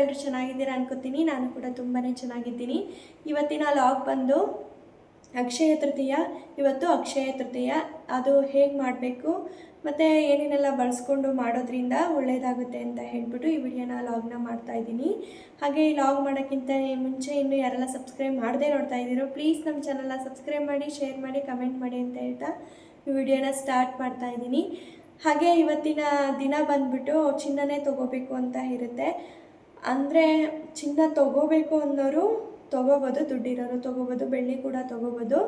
ಎಲ್ಲರೂ ಚೆನ್ನಾಗಿದ್ದೀರಾ ಅನ್ಕೋತೀನಿ. ನಾನು ಕೂಡ ತುಂಬಾ ಚೆನ್ನಾಗಿದ್ದೀನಿ. ಇವತ್ತಿನ ಲಾಗ್ ಬಂದು ಅಕ್ಷಯ ತೃತೀಯ. ಇವತ್ತು ಅಕ್ಷಯ ತೃತೀಯ. ಅದು ಹೇಗೆ ಮಾಡಬೇಕು, ಮತ್ತು ಏನೇನೆಲ್ಲ ಬಳಸ್ಕೊಂಡು ಮಾಡೋದ್ರಿಂದ ಒಳ್ಳೆಯದಾಗುತ್ತೆ ಅಂತ ಹೇಳ್ಬಿಟ್ಟು ಈ ವಿಡಿಯೋನ ಲಾಗ್ನ ಮಾಡ್ತಾ ಇದ್ದೀನಿ. ಹಾಗೆ ಈ ಲಾಗ್ ಮಾಡೋಕ್ಕಿಂತ ಮುಂಚೆ ಇನ್ನೂ ಯಾರೆಲ್ಲ ಸಬ್ಸ್ಕ್ರೈಬ್ ಮಾಡದೇ ನೋಡ್ತಾ ಇದ್ದೀರೋ, ಪ್ಲೀಸ್ ನಮ್ಮ ಚಾನಲ್ನ ಸಬ್ಸ್ಕ್ರೈಬ್ ಮಾಡಿ ಶೇರ್ ಮಾಡಿ ಕಮೆಂಟ್ ಮಾಡಿ ಅಂತ ಹೇಳ್ತಾ ಈ ವಿಡಿಯೋನ ಸ್ಟಾರ್ಟ್ ಮಾಡ್ತಾ ಇದ್ದೀನಿ. ಹಾಗೆ ಇವತ್ತಿನ ದಿನ ಬಂದ್ಬಿಟ್ಟು ಚಿನ್ನನೇ ತೊಗೋಬೇಕು ಅಂತ ಇರುತ್ತೆ. ಅಂದರೆ ಚಿನ್ನ ತಗೋಬೇಕು ಅನ್ನೋರು ತಗೋಬೋದು, ದುಡ್ಡಿರೋರು ತಗೋಬೋದು, ಬೆಳ್ಳಿ ಕೂಡ ತಗೋಬೋದು.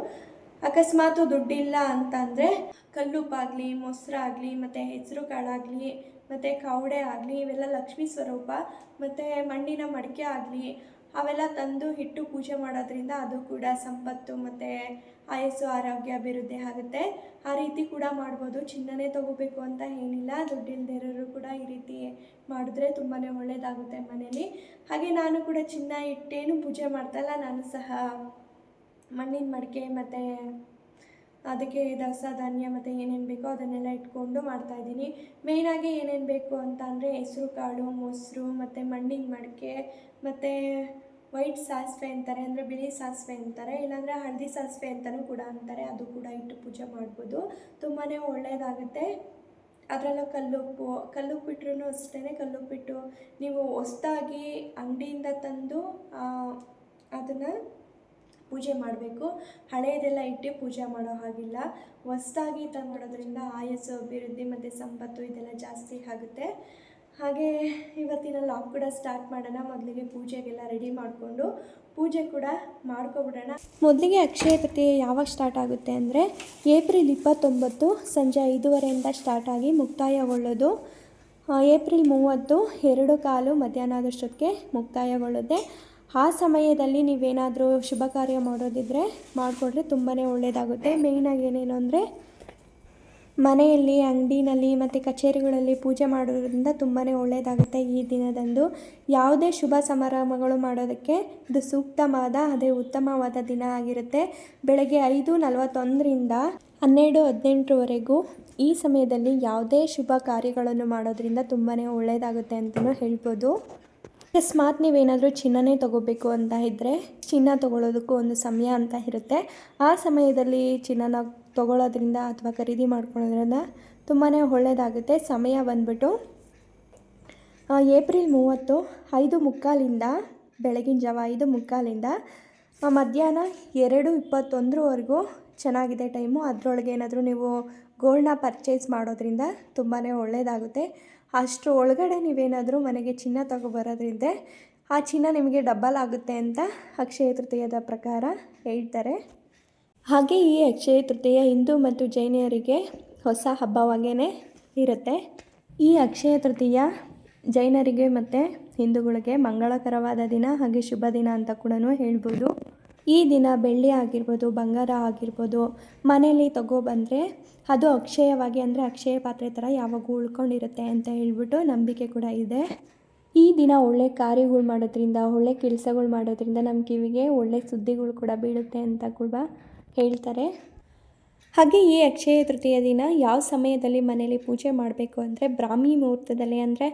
ಅಕಸ್ಮಾತು ದುಡ್ಡಿಲ್ಲ ಅಂತ ಅಂದರೆ ಕಲ್ಲುಪ್ಪಾಗಲಿ ಮೊಸರಾಗಲಿ ಮತ್ತು ಹೆಸರು ಕಾಳಾಗಲಿ, ಮತ್ತು ಕವಡೆ ಆಗಲಿ, ಇವೆಲ್ಲ ಲಕ್ಷ್ಮೀ ಸ್ವರೂಪ, ಮತ್ತು ಮಣ್ಣಿನ ಮಡಿಕೆ ಆಗಲಿ ಅವೆಲ್ಲ ತಂದು ಹಿಟ್ಟು ಪೂಜೆ ಮಾಡೋದ್ರಿಂದ ಅದು ಕೂಡ ಸಂಪತ್ತು ಮತ್ತು ಆಯಸ್ಸು, ಆರೋಗ್ಯ ಅಭಿವೃದ್ಧಿ ಆಗುತ್ತೆ. ಆ ರೀತಿ ಕೂಡ ಮಾಡ್ಬೋದು. ಚಿನ್ನನೇ ತಗೋಬೇಕು ಅಂತ ಏನಿಲ್ಲ. ದುಡ್ಡಿಲ್ದೇ ಇರೋರು ಕೂಡ ಈ ರೀತಿ ಮಾಡಿದ್ರೆ ತುಂಬಾ ಒಳ್ಳೆಯದಾಗುತ್ತೆ ಮನೇಲಿ. ಹಾಗೆ ನಾನು ಕೂಡ ಚಿನ್ನ ಇಟ್ಟೇನು ಪೂಜೆ ಮಾಡ್ತಲ್ಲ ನಾನು ಸಹ ಮಣ್ಣಿನ ಮಡಿಕೆ ಮತ್ತು ಅದಕ್ಕೆ ದವಸ ಧಾನ್ಯ ಮತ್ತು ಏನೇನು ಬೇಕೋ ಅದನ್ನೆಲ್ಲ ಇಟ್ಕೊಂಡು ಮಾಡ್ತಾಯಿದ್ದೀನಿ ಮೇಯ್ನಾಗಿ ಏನೇನು ಬೇಕು ಅಂತ ಅಂದರೆ ಹೆಸರು ಕಾಳು ಮೊಸರು ಮತ್ತು ಮಣ್ಣಿನ ಮಡಿಕೆ ಮತ್ತು ವೈಟ್ ಸಾಸಿವೆ ಅಂತಾರೆ. ಅಂದರೆ ಬಿಳಿ ಸಾಸಿವೆ ಅಂತಾರೆ. ಇಲ್ಲಾಂದರೆ ಹಳದಿ ಸಾಸಿವೆ ಅಂತಲೂ ಕೂಡ ಅಂತಾರೆ. ಅದು ಕೂಡ ಇಟ್ಟು ಪೂಜೆ ಮಾಡ್ಬೋದು. ತುಂಬಾ ಒಳ್ಳೆಯದಾಗುತ್ತೆ ಅದರಲ್ಲೂ ಕಲ್ಲುಪ್ಪು ಕಲ್ಲುಪ್ಪಿಟ್ರೂ ಅಷ್ಟೇ ಕಲ್ಲುಪ್ಪಿಟ್ಟು ನೀವು ಹೊಸ್ದಾಗಿ ಅಂಗಡಿಯಿಂದ ತಂದು ಅದನ್ನು ಪೂಜೆ ಮಾಡಬೇಕು. ಹಳೆಯದೆಲ್ಲ ಇಟ್ಟು ಪೂಜೆ ಮಾಡೋ ಹಾಗಿಲ್ಲ. ಹೊಸ್ದಾಗಿ ತಂದ್ಬಿಡೋದ್ರಿಂದ ಆಯಸ್ಸು, ಅಭಿವೃದ್ಧಿ ಮತ್ತು ಸಂಪತ್ತು ಇದೆಲ್ಲ ಜಾಸ್ತಿ ಆಗುತ್ತೆ. ಹಾಗೆ ಇವತ್ತಿನ ಲಾಕ್ ಕೂಡ ಸ್ಟಾರ್ಟ್ ಮಾಡೋಣ. ಮೊದಲಿಗೆ ಪೂಜೆಗೆಲ್ಲ ರೆಡಿ ಮಾಡಿಕೊಂಡು ಪೂಜೆ ಕೂಡ ಮಾಡ್ಕೊಬಿಡೋಣ. ಮೊದಲಿಗೆ ಅಕ್ಷಯ ತೃತೀಯ ಯಾವಾಗ ಸ್ಟಾರ್ಟ್ ಆಗುತ್ತೆ ಅಂದರೆ ಏಪ್ರಿಲ್ ಇಪ್ಪತ್ತೊಂಬತ್ತು ಸಂಜೆ ಐದೂವರೆಯಿಂದ ಸ್ಟಾರ್ಟ್ ಆಗಿ ಮುಕ್ತಾಯಗೊಳ್ಳೋದು. ಏಪ್ರಿಲ್ ಮೂವತ್ತು ಎರಡು ಕಾಲು ಮಧ್ಯಾಹ್ನದಷ್ಟೊತ್ತಿಗೆ ಮುಕ್ತಾಯಗೊಳ್ಳುತ್ತೆ. ಆ ಸಮಯದಲ್ಲಿ ನೀವೇನಾದರೂ ಶುಭ ಕಾರ್ಯ ಮಾಡೋದಿದ್ದರೆ ಮಾಡಿಕೊಂಡ್ರೆ ತುಂಬಾ ಒಳ್ಳೆಯದಾಗುತ್ತೆ ಮೇಯ್ನಾಗಿ ಏನೇನು ಅಂದರೆ ಮನೆಯಲ್ಲಿ, ಅಂಗಡಿನಲ್ಲಿ ಮತ್ತು ಕಚೇರಿಗಳಲ್ಲಿ ಪೂಜೆ ಮಾಡೋದ್ರಿಂದ ತುಂಬಾ ಒಳ್ಳೆಯದಾಗುತ್ತೆ ಈ ದಿನದಂದು. ಯಾವುದೇ ಶುಭ ಸಮಾರಂಭಗಳು ಮಾಡೋದಕ್ಕೆ ಇದು ಸೂಕ್ತವಾದ, ಅದೇ ಉತ್ತಮವಾದ ದಿನ ಆಗಿರುತ್ತೆ. ಬೆಳಗ್ಗೆ ಐದು ನಲವತ್ತೊಂದರಿಂದ ಹನ್ನೆರಡು ಹದಿನೆಂಟರವರೆಗೂ ಈ ಸಮಯದಲ್ಲಿ ಯಾವುದೇ ಶುಭ ಕಾರ್ಯಗಳನ್ನು ಮಾಡೋದ್ರಿಂದ ತುಂಬಾ ಒಳ್ಳೆಯದಾಗುತ್ತೆ ಅಂತಲೂ ಹೇಳ್ಬೋದು. ಅಕಸ್ಮಾತ್ ನೀವೇನಾದರೂ ಚಿನ್ನನೇ ತಗೋಬೇಕು ಅಂತ ಇದ್ದರೆ ಚಿನ್ನ ತೊಗೊಳ್ಳೋದಕ್ಕೂ ಒಂದು ಸಮಯ ಅಂತ ಇರುತ್ತೆ. ಆ ಸಮಯದಲ್ಲಿ ಚಿನ್ನನ ತಗೊಳ್ಳೋದ್ರಿಂದ ಅಥವಾ ಖರೀದಿ ಮಾಡ್ಕೊಳ್ಳೋದ್ರಿಂದ ತುಂಬಾ ಒಳ್ಳೆಯದಾಗುತ್ತೆ ಸಮಯ ಬಂದ್ಬಿಟ್ಟು ಏಪ್ರಿಲ್ ಮೂವತ್ತು ಐದು ಮುಕ್ಕಾಲಿಂದ, ಬೆಳಗಿನ ಜಾವ ಐದು ಮುಕ್ಕಾಲಿಂದ ಮಧ್ಯಾಹ್ನ ಎರಡು ಇಪ್ಪತ್ತೊಂದರವರೆಗೂ ಚೆನ್ನಾಗಿದೆ ಟೈಮು. ಅದರೊಳಗೆ ಏನಾದರೂ ನೀವು ಗೋಲ್ಡ್ನ ಪರ್ಚೇಸ್ ಮಾಡೋದ್ರಿಂದ ತುಂಬಾ ಒಳ್ಳೆಯದಾಗುತ್ತೆ ಅಷ್ಟರ ಒಳಗಡೆ ನೀವೇನಾದರೂ ಮನೆಗೆ ಚಿನ್ನ ತಗೊಬರೋದ್ರಿಂದ ಆ ಚಿನ್ನ ನಿಮಗೆ ಡಬಲ್ ಆಗುತ್ತೆ ಅಂತ ಅಕ್ಷಯ ತೃತೀಯದ ಪ್ರಕಾರ ಹೇಳ್ತಾರೆ. ಹಾಗೆ ಈ ಅಕ್ಷಯ ತೃತೀಯ ಹಿಂದೂ ಮತ್ತು ಜೈನಿಯರಿಗೆ ಹೊಸ ಹಬ್ಬವಾಗೇ ಇರುತ್ತೆ. ಈ ಅಕ್ಷಯ ತೃತೀಯ ಜೈನರಿಗೆ ಮತ್ತು ಹಿಂದೂಗಳಿಗೆ ಮಂಗಳಕರವಾದ ದಿನ ಹಾಗೆ ಶುಭ ದಿನ ಅಂತ ಕೂಡ ಹೇಳ್ಬೋದು. ಈ ದಿನ ಬೆಳ್ಳಿ ಆಗಿರ್ಬೋದು, ಬಂಗಾರ ಆಗಿರ್ಬೋದು ಮನೇಲಿ ತಗೊಬಂದರೆ ಅದು ಅಕ್ಷಯವಾಗಿ, ಅಂದರೆ ಅಕ್ಷಯ ಪಾತ್ರೆ ಥರ ಯಾವಾಗೂ ಉಳ್ಕೊಂಡಿರುತ್ತೆ ಅಂತ ಹೇಳ್ಬಿಟ್ಟು ನಂಬಿಕೆ ಕೂಡ ಇದೆ. ಈ ದಿನ ಒಳ್ಳೆ ಕಾರ್ಯಗಳು ಮಾಡೋದ್ರಿಂದ, ಒಳ್ಳೆ ಕೆಲಸಗಳು ಮಾಡೋದ್ರಿಂದ ನಮ್ಮ ಕಿವಿಗೆ ಒಳ್ಳೆ ಸುದ್ದಿಗಳು ಕೂಡ ಬೀಳುತ್ತೆ ಅಂತ ಕೂಡ ಹೇಳ್ತಾರೆ. ಹಾಗೆ ಈ ಅಕ್ಷಯ ತೃತೀಯ ದಿನ ಯಾವ ಸಮಯದಲ್ಲಿ ಮನೇಲಿ ಪೂಜೆ ಮಾಡಬೇಕು ಅಂದರೆ, ಬ್ರಾಹ್ಮಿ ಮುಹೂರ್ತದಲ್ಲಿ ಅಂದರೆ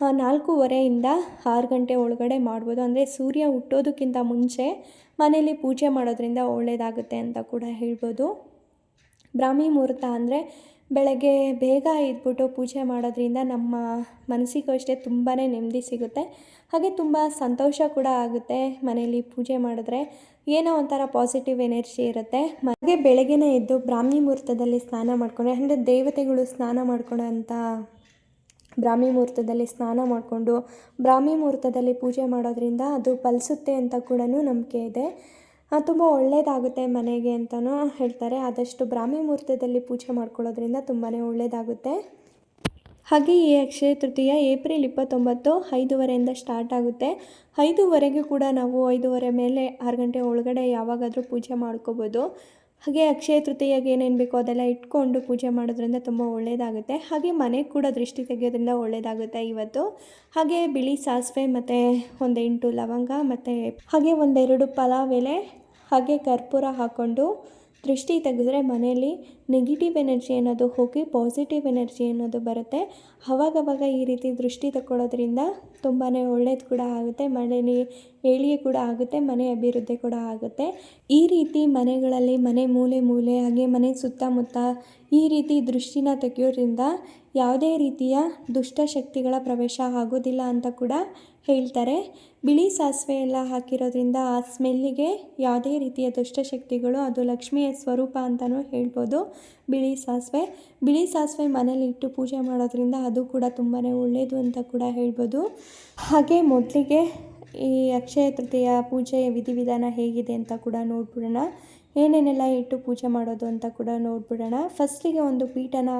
ನಾಲ್ಕೂವರೆಯಿಂದ ಆರು ಗಂಟೆ ಒಳಗಡೆ ಮಾಡ್ಬೋದು. ಅಂದರೆ ಸೂರ್ಯ ಹುಟ್ಟೋದಕ್ಕಿಂತ ಮುಂಚೆ ಮನೇಲಿ ಪೂಜೆ ಮಾಡೋದ್ರಿಂದ ಒಳ್ಳೆಯದಾಗುತ್ತೆ ಅಂತ ಕೂಡ ಹೇಳ್ಬೋದು. ಬ್ರಾಹ್ಮಿ ಮುಹೂರ್ತ ಅಂದರೆ ಬೆಳಗ್ಗೆ ಬೇಗ ಇದ್ಬಿಟ್ಟು ಪೂಜೆ ಮಾಡೋದ್ರಿಂದ ನಮ್ಮ ಮನಸ್ಸಿಗೂ ಅಷ್ಟೇ ತುಂಬಾ ನೆಮ್ಮದಿ ಸಿಗುತ್ತೆ. ಹಾಗೆ ತುಂಬ ಸಂತೋಷ ಕೂಡ ಆಗುತ್ತೆ ಮನೆಯಲ್ಲಿ ಪೂಜೆ ಮಾಡಿದ್ರೆ. ಏನೋ ಒಂಥರ ಪಾಸಿಟಿವ್ ಎನರ್ಜಿ ಇರುತ್ತೆ. ಹಾಗೆ ಬೆಳಗ್ಗೆನೇ ಎದ್ದು ಬ್ರಾಹ್ಮಿ ಮುಹೂರ್ತದಲ್ಲಿ ಸ್ನಾನ ಮಾಡಿಕೊಂಡ್ರೆ, ಅಂದರೆ ದೇವತೆಗಳು ಸ್ನಾನ ಮಾಡ್ಕೊಳ್ಳೋ ಅಂಥ ಬ್ರಾಹ್ಮಿ ಮುಹೂರ್ತದಲ್ಲಿ ಸ್ನಾನ ಮಾಡಿಕೊಂಡು ಬ್ರಾಹ್ಮಿ ಮುಹೂರ್ತದಲ್ಲಿ ಪೂಜೆ ಮಾಡೋದ್ರಿಂದ ಅದು ಫಲಿಸುತ್ತೆ ಅಂತ ಕೂಡ ನಂಬಿಕೆ ಇದೆ. ತುಂಬ ಒಳ್ಳೆಯದಾಗುತ್ತೆ ಮನೆಗೆ ಅಂತಲೂ ಹೇಳ್ತಾರೆ. ಆದಷ್ಟು ಬ್ರಾಹ್ಮಿ ಮುಹೂರ್ತದಲ್ಲಿ ಪೂಜೆ ಮಾಡ್ಕೊಳ್ಳೋದ್ರಿಂದ ತುಂಬಾ ಒಳ್ಳೆಯದಾಗುತ್ತೆ ಹಾಗೆ ಈ ಅಕ್ಷಯ ತೃತೀಯ ಏಪ್ರಿಲ್ ಇಪ್ಪತ್ತೊಂಬತ್ತು ಐದೂವರೆಯಿಂದ ಸ್ಟಾರ್ಟ್ ಆಗುತ್ತೆ. ಐದೂವರೆಗೂ ಕೂಡ ನಾವು ಐದೂವರೆ ಮೇಲೆ ಆರು ಗಂಟೆ ಒಳಗಡೆ ಯಾವಾಗಾದರೂ ಪೂಜೆ ಮಾಡ್ಕೋಬೋದು. ಹಾಗೆ ಅಕ್ಷಯ ತೃತೀಯಗೆ ಏನೇನು ಬೇಕೋ ಅದೆಲ್ಲ ಇಟ್ಕೊಂಡು ಪೂಜೆ ಮಾಡೋದ್ರಿಂದ ತುಂಬ ಒಳ್ಳೆಯದಾಗುತ್ತೆ ಹಾಗೆ ಮನೆ ಕೂಡ ದೃಷ್ಟಿ ತೆಗೆಯೋದ್ರಿಂದ ಒಳ್ಳೆಯದಾಗುತ್ತೆ ಇವತ್ತು. ಹಾಗೆ ಬಿಳಿ ಸಾಸಿವೆ ಮತ್ತು ಒಂದೆಂಟು ಲವಂಗ ಮತ್ತು ಹಾಗೆ ಒಂದೆರಡು ಪಲಾವ್ ಎಲೆ, ಹಾಗೆ ಕರ್ಪೂರ ಹಾಕ್ಕೊಂಡು ದೃಷ್ಟಿ ತೆಗೆದ್ರೆ ಮನೆಯಲ್ಲಿ ನೆಗೆಟಿವ್ ಎನರ್ಜಿ ಅನ್ನೋದು ಹೋಗಿ ಪಾಸಿಟಿವ್ ಎನರ್ಜಿ ಅನ್ನೋದು ಬರುತ್ತೆ. ಅವಾಗವಾಗ ಈ ರೀತಿ ದೃಷ್ಟಿ ತಗೊಳ್ಳೋದ್ರಿಂದ ತುಂಬಾ ಒಳ್ಳೇದು ಕೂಡ ಆಗುತ್ತೆ ಮನೇಲಿ ಏಳಿಗೆ ಕೂಡ ಆಗುತ್ತೆ, ಮನೆ ಅಭಿವೃದ್ಧಿ ಕೂಡ ಆಗುತ್ತೆ. ಈ ರೀತಿ ಮನೆಗಳಲ್ಲಿ ಮನೆ ಮೂಲೆ ಮೂಲೆ, ಹಾಗೆ ಮನೆ ಸುತ್ತಮುತ್ತ ಈ ರೀತಿ ದೃಷ್ಟಿನ ತೆಗೆಯೋದ್ರಿಂದ ಯಾವುದೇ ರೀತಿಯ ದುಷ್ಟಶಕ್ತಿಗಳ ಪ್ರವೇಶ ಆಗೋದಿಲ್ಲ ಅಂತ ಕೂಡ ಹೇಳ್ತಾರೆ. ಬಿಳಿ ಸಾಸಿವೆ ಎಲ್ಲ ಹಾಕಿರೋದ್ರಿಂದ ಆ ಸ್ಮೆಲ್ಲಿಗೆ ಯಾವುದೇ ರೀತಿಯ ದುಷ್ಟಶಕ್ತಿಗಳು ಅದು ಲಕ್ಷ್ಮಿಯ ಸ್ವರೂಪ ಅಂತಲೂ ಹೇಳ್ಬೋದು ಬಿಳಿ ಸಾಸಿವೆ. ಬಿಳಿ ಸಾಸಿವೆ ಮನೇಲಿ ಇಟ್ಟು ಪೂಜೆ ಮಾಡೋದ್ರಿಂದ ಅದು ಕೂಡ ತುಂಬಾ ಒಳ್ಳೆಯದು ಅಂತ ಕೂಡ ಹೇಳ್ಬೋದು. ಹಾಗೆ ಮೊದಲಿಗೆ ಈ ಅಕ್ಷಯ ತೃತೀಯ ಪೂಜೆಯ ವಿಧಿವಿಧಾನ ಹೇಗಿದೆ ಅಂತ ಕೂಡ ನೋಡ್ಬಿಡೋಣ. ಏನೇನೆಲ್ಲ ಇಟ್ಟು ಪೂಜೆ ಮಾಡೋದು ಅಂತ ಕೂಡ ನೋಡ್ಬಿಡೋಣ. ಫಸ್ಟಿಗೆ ಒಂದು ಪೀಠನ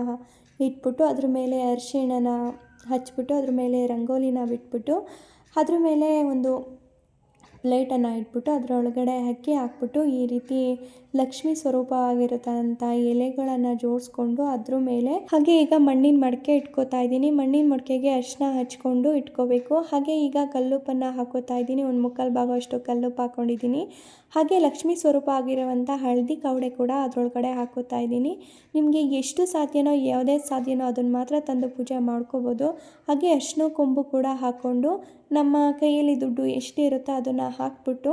ಇಟ್ಬಿಟ್ಟು ಅದ್ರ ಮೇಲೆ ಅರಿಶಿಣನ ಹಚ್ಬಿಟ್ಟು, ಅದ್ರ ಮೇಲೆ ರಂಗೋಲಿನ ಬಿಟ್ಬಿಟ್ಟು ಅದ್ರ ಮೇಲೆ ಒಂದು ಪ್ಲೇಟನ್ನು ಇಟ್ಬಿಟ್ಟು ಅದರೊಳಗಡೆ ಅಕ್ಕಿ ಹಾಕ್ಬಿಟ್ಟು ಈ ರೀತಿ ಲಕ್ಷ್ಮಿ ಸ್ವರೂಪವಾಗಿರತಕ್ಕಂಥ ಎಲೆಗಳನ್ನು ಜೋಡಿಸ್ಕೊಂಡು ಅದ್ರ ಮೇಲೆ ಹಾಗೆ ಈಗ ಮಣ್ಣಿನ ಮಡಿಕೆ ಇಟ್ಕೋತಾ ಇದ್ದೀನಿ. ಮಣ್ಣಿನ ಮಡಿಕೆಗೆ ಅರಿಶಿನ ಹಚ್ಕೊಂಡು ಇಟ್ಕೋಬೇಕು. ಹಾಗೆ ಈಗ ಕಲ್ಲುಪನ್ನು ಹಾಕೋತಾ ಇದ್ದೀನಿ. ಒಂದು ಮುಕ್ಕಾಲು ಭಾಗವಷ್ಟು ಕಲ್ಲುಪ್ಪು ಹಾಕ್ಕೊಂಡಿದ್ದೀನಿ ಹಾಗೆ ಲಕ್ಷ್ಮಿ ಸ್ವರೂಪ ಆಗಿರುವಂಥ ಹಳದಿ ಕವಡೆ ಕೂಡ ಅದರೊಳಗಡೆ ಹಾಕೋತಾ ಇದ್ದೀನಿ. ನಿಮಗೆ ಎಷ್ಟು ಸಾಧ್ಯನೋ, ಯಾವುದೇ ಸಾಧ್ಯನೋ ಅದನ್ನು ಮಾತ್ರ ತಂದು ಪೂಜೆ ಮಾಡ್ಕೋಬೋದು. ಹಾಗೆ ಅರಿಶಿನ ಕೊಂಬು ಕೂಡ ಹಾಕ್ಕೊಂಡು ನಮ್ಮ ಕೈಯಲ್ಲಿ ದುಡ್ಡು ಎಷ್ಟು ಇರುತ್ತೋ ಅದನ್ನು ಹಾಕ್ಬಿಟ್ಟು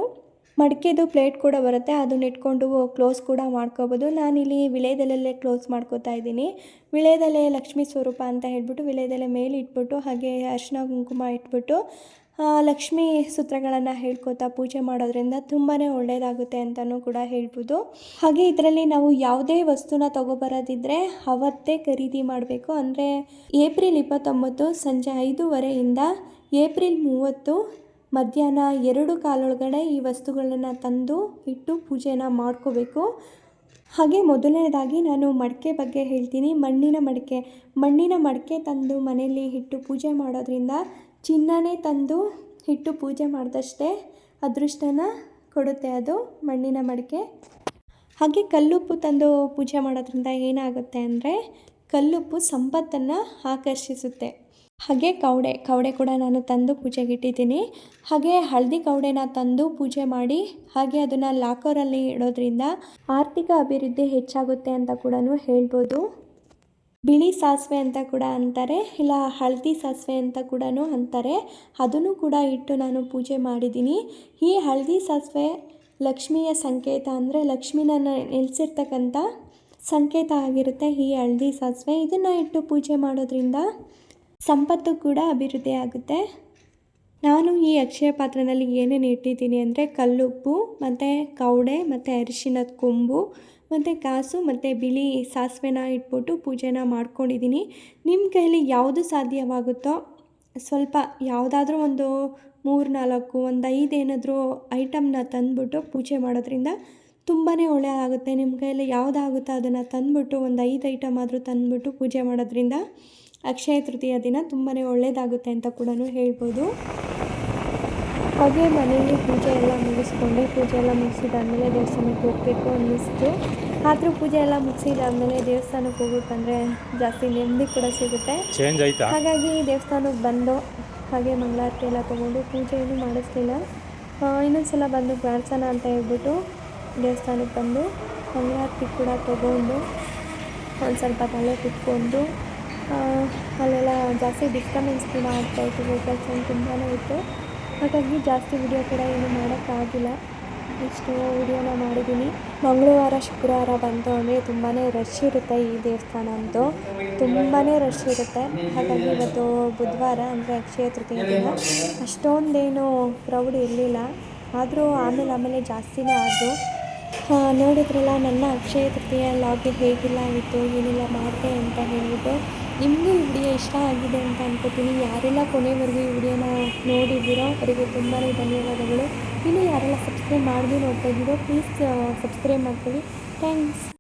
ಮಡಿಕೆದು ಪ್ಲೇಟ್ ಕೂಡ ಬರುತ್ತೆ. ಅದನ್ನ ಇಟ್ಕೊಂಡು ಕ್ಲೋಸ್ ಕೂಡ ಮಾಡ್ಕೋಬೋದು. ನಾನಿಲ್ಲಿ ವಿಳೆದೆಲೆಲ್ಲೇ ಕ್ಲೋಸ್ ಮಾಡ್ಕೋತಾ ಇದ್ದೀನಿ. ವಿಳೆದೆಲೆ ಲಕ್ಷ್ಮೀ ಸ್ವರೂಪ ಅಂತ ಹೇಳ್ಬಿಟ್ಟು ವಿಳೆದೆಲೆ ಮೇಲೆ ಇಟ್ಬಿಟ್ಟು ಹಾಗೆ ಅರಿಶಿನ ಕುಂಕುಮ ಇಟ್ಬಿಟ್ಟು ಲಕ್ಷ್ಮೀ ಸೂತ್ರಗಳನ್ನು ಹೇಳ್ಕೊತಾ ಪೂಜೆ ಮಾಡೋದ್ರಿಂದ ತುಂಬಾ ಒಳ್ಳೆಯದಾಗುತ್ತೆ ಅಂತಲೂ ಕೂಡ ಹೇಳ್ಬೋದು. ಹಾಗೆ ಇದರಲ್ಲಿ ನಾವು ಯಾವುದೇ ವಸ್ತುನ ತೊಗೊಬರೋದಿದ್ದರೆ ಅವತ್ತೇ ಖರೀದಿ ಮಾಡಬೇಕು. ಅಂದರೆ ಏಪ್ರಿಲ್ ಇಪ್ಪತ್ತೊಂಬತ್ತು ಸಂಜೆ ಐದೂವರೆಯಿಂದ ಏಪ್ರಿಲ್ ಮೂವತ್ತು ಮಧ್ಯಾಹ್ನ ಎರಡು ಕಾಲೊಳಗಡೆ ಈ ವಸ್ತುಗಳನ್ನು ತಂದು ಇಟ್ಟು ಪೂಜೆನ ಮಾಡ್ಕೋಬೇಕು. ಹಾಗೆ ಮೊದಲನೇದಾಗಿ ನಾನು ಮಡಿಕೆ ಬಗ್ಗೆ ಹೇಳ್ತೀನಿ. ಮಣ್ಣಿನ ಮಡಿಕೆ. ಮಣ್ಣಿನ ಮಡಿಕೆ ತಂದು ಮನೆಯಲ್ಲಿ ಇಟ್ಟು ಪೂಜೆ ಮಾಡೋದ್ರಿಂದ ಚಿನ್ನನೇ ತಂದು ಇಟ್ಟು ಪೂಜೆ ಮಾಡಿದಷ್ಟೇ ಅದೃಷ್ಟನ ಕೊಡುತ್ತೆ ಅದು ಮಣ್ಣಿನ ಮಡಿಕೆ. ಹಾಗೆ ಕಲ್ಲುಪ್ಪು ತಂದು ಪೂಜೆ ಮಾಡೋದ್ರಿಂದ ಏನಾಗುತ್ತೆ ಅಂದರೆ ಕಲ್ಲುಪ್ಪು ಸಂಪತ್ತನ್ನು ಆಕರ್ಷಿಸುತ್ತೆ. ಹಾಗೆ ಕೌಡೆ ಕವಡೆ ಕೂಡ ನಾನು ತಂದು ಪೂಜೆಗೆ ಇಟ್ಟಿದ್ದೀನಿ. ಹಾಗೆ ಹಳದಿ ಕವಡೆನ ತಂದು ಪೂಜೆ ಮಾಡಿ, ಹಾಗೆ ಅದನ್ನು ಲಾಕರಲ್ಲಿ ಇಡೋದ್ರಿಂದ ಆರ್ಥಿಕ ಅಭಿವೃದ್ಧಿ ಹೆಚ್ಚಾಗುತ್ತೆ ಅಂತ ಕೂಡ ಹೇಳ್ಬೋದು. ಬಿಳಿ ಸಾಸಿವೆ ಅಂತ ಕೂಡ ಅಂತಾರೆ, ಇಲ್ಲ ಹಳದಿ ಸಾಸಿವೆ ಅಂತ ಕೂಡ ಅಂತಾರೆ. ಅದನ್ನು ಕೂಡ ಇಟ್ಟು ನಾನು ಪೂಜೆ ಮಾಡಿದ್ದೀನಿ. ಈ ಹಳದಿ ಸಾಸಿವೆ ಲಕ್ಷ್ಮಿಯ ಸಂಕೇತ ಅಂದರೆ ಲಕ್ಷ್ಮಿನ ನೆಲೆಸಿರ್ತಕ್ಕಂಥ ಸಂಕೇತ ಆಗಿರುತ್ತೆ ಈ ಹಳದಿ ಸಾಸಿವೆ. ಇದನ್ನು ಇಟ್ಟು ಪೂಜೆ ಮಾಡೋದ್ರಿಂದ ಸಂಪತ್ತು ಕೂಡ ಅಭಿವೃದ್ಧಿ ಆಗುತ್ತೆ. ನಾನು ಈ ಅಕ್ಷಯ ಪಾತ್ರದಲ್ಲಿ ಏನೇನು ಇಟ್ಟಿದ್ದೀನಿ ಅಂದರೆ ಕಲ್ಲುಪ್ಪು, ಮತ್ತು ಕವಡೆ ಮತ್ತು ಅರಿಶಿನದ ಕೊಂಬು, ಮತ್ತು ಕಾಸು, ಮತ್ತು ಬಿಳಿ ಸಾಸಿವೆನ ಇಟ್ಬಿಟ್ಟು ಪೂಜೆನ ಮಾಡ್ಕೊಂಡಿದ್ದೀನಿ. ನಿಮ್ಮ ಕೈಯಲ್ಲಿ ಯಾವುದು ಸಾಧ್ಯವಾಗುತ್ತೋ, ಸ್ವಲ್ಪ ಯಾವುದಾದ್ರೂ ಒಂದು ಮೂರು ನಾಲ್ಕು ಒಂದು ಐದು ಏನಾದರೂ ಐಟಮ್ನ ತಂದುಬಿಟ್ಟು ಪೂಜೆ ಮಾಡೋದ್ರಿಂದ ತುಂಬಾ ಒಳ್ಳೆಯದಾಗುತ್ತೆ ನಿಮ್ಮ ಕೈಯಲ್ಲಿ ಯಾವುದಾಗುತ್ತೋ ಅದನ್ನು ತಂದುಬಿಟ್ಟು ಒಂದು ಐದು ಐಟಮ್ ಆದರೂ ತಂದುಬಿಟ್ಟು ಪೂಜೆ ಮಾಡೋದ್ರಿಂದ ಅಕ್ಷಯ ತೃತೀಯ ದಿನ ತುಂಬಾ ಒಳ್ಳೆಯದಾಗುತ್ತೆ ಅಂತ ಕೂಡ ಹೇಳ್ಬೋದು. ಹಾಗೆ ಮನೆಯಲ್ಲಿ ಪೂಜೆ ಎಲ್ಲ ಮುಗಿಸ್ಕೊಂಡೆ. ಪೂಜೆ ಎಲ್ಲ ಮುಗಿಸಿದಾದ್ಮೇಲೆ ದೇವಸ್ಥಾನಕ್ಕೆ ಹೋಗಬೇಕು ಅನ್ನಿಸ್ತು. ಆದರೂ ಪೂಜೆ ಎಲ್ಲ ಮುಗಿಸಿದಾದ್ಮೇಲೆ ದೇವಸ್ಥಾನಕ್ಕೆ ಹೋಗ್ಬೇಕಂದ್ರೆ ಜಾಸ್ತಿ ನೆಮ್ಮದಿ ಕೂಡ ಸಿಗುತ್ತೆ. ಚೇಂಜ್ ಆಯ್ತಾ? ಹಾಗಾಗಿ ದೇವಸ್ಥಾನಕ್ಕೆ ಬಂದು ಹಾಗೆ ಮಂಗಳಾರತಿ ಎಲ್ಲ ತೊಗೊಂಡು ಪೂಜೆಯನ್ನು ಮಾಡಿಸ್ಲಿಲ್ಲ. ಇನ್ನೊಂದ್ಸಲ ಬಂದು ಪ್ರಾರ್ಥನಾ ಅಂತ ಹೇಳ್ಬಿಟ್ಟು ದೇವಸ್ಥಾನಕ್ಕೆ ಬಂದು ಮಂಗಳಾರತಿ ಕೂಡ ತೊಗೊಂಡು ಒಂದು ಸ್ವಲ್ಪ ತಲೆ ಕುತ್ಕೊಂಡು ಅಲ್ಲೆಲ್ಲ ಜಾಸ್ತಿ ಡಿಸ್ಟರ್ಬೆನ್ಸ್ ಕೂಡ ಆಗ್ತಾಯಿತ್ತು ವೆಹಿಕಲ್ಸ್ ಒಂದು ತುಂಬಾ ಇತ್ತು ಹಾಗಾಗಿ ಜಾಸ್ತಿ ವಿಡಿಯೋ ಕೂಡ ಏನು ಮಾಡೋಕ್ಕಾಗಿಲ್ಲ. ನೆಕ್ಸ್ಟು ವಿಡಿಯೋನ ಮಾಡಿದ್ದೀನಿ. ಮಂಗಳವಾರ, ಶುಕ್ರವಾರ ಬಂತು ಅಂದರೆ ತುಂಬಾ ರಶ್ ಇರುತ್ತೆ ಈ ದೇವಸ್ಥಾನ ಅಂತೂ. ತುಂಬಾ ರಶ್ ಇರುತ್ತೆ. ಹಾಗಾಗಿ ಇವತ್ತು ಬುಧವಾರ ಅಂದರೆ ಅಕ್ಷಯ ತೃತೀಯ ದಿನ. ಅಷ್ಟೊಂದೇನು ಕ್ರೌಡ್ ಇರಲಿಲ್ಲ. ಆದರೂ ಆಮೇಲೆ ಆಮೇಲೆ ಜಾಸ್ತಿನೇ ಆದರು ನೋಡಿದ್ರಲ್ಲ, ನನ್ನ ಅಕ್ಷಯ ತೃತೀಯ ಲಾಗಿ ಹೇಗಿಲ್ಲ ಇತ್ತು ಏನಿಲ್ಲ, ಮಾಡಿದೆ ಅಂತ ಹೇಳ್ಬಿಟ್ಟು ನಿಮಗೂ ಈ ವಿಡಿಯೋ ಇಷ್ಟ ಆಗಿದೆ ಅಂತ ಅನ್ಕೋತೀನಿ. ಯಾರೆಲ್ಲ ಕೊನೆವರೆಗೂ ಈ ವಿಡಿಯೋನ ನೋಡಿದ್ದೀರೋ ಅವರಿಗೆ ತುಂಬಾ ಧನ್ಯವಾದಗಳು. ಇನ್ನು ಯಾರೆಲ್ಲ ಸಬ್ಸ್ಕ್ರೈಬ್ ಮಾಡಿದ್ರು ನೋಡ್ತಾ ಇದ್ದೀರೋ ಪ್ಲೀಸ್ ಸಬ್ಸ್ಕ್ರೈಬ್ ಮಾಡ್ಕೊಳ್ಳಿ. ಥ್ಯಾಂಕ್ಸ್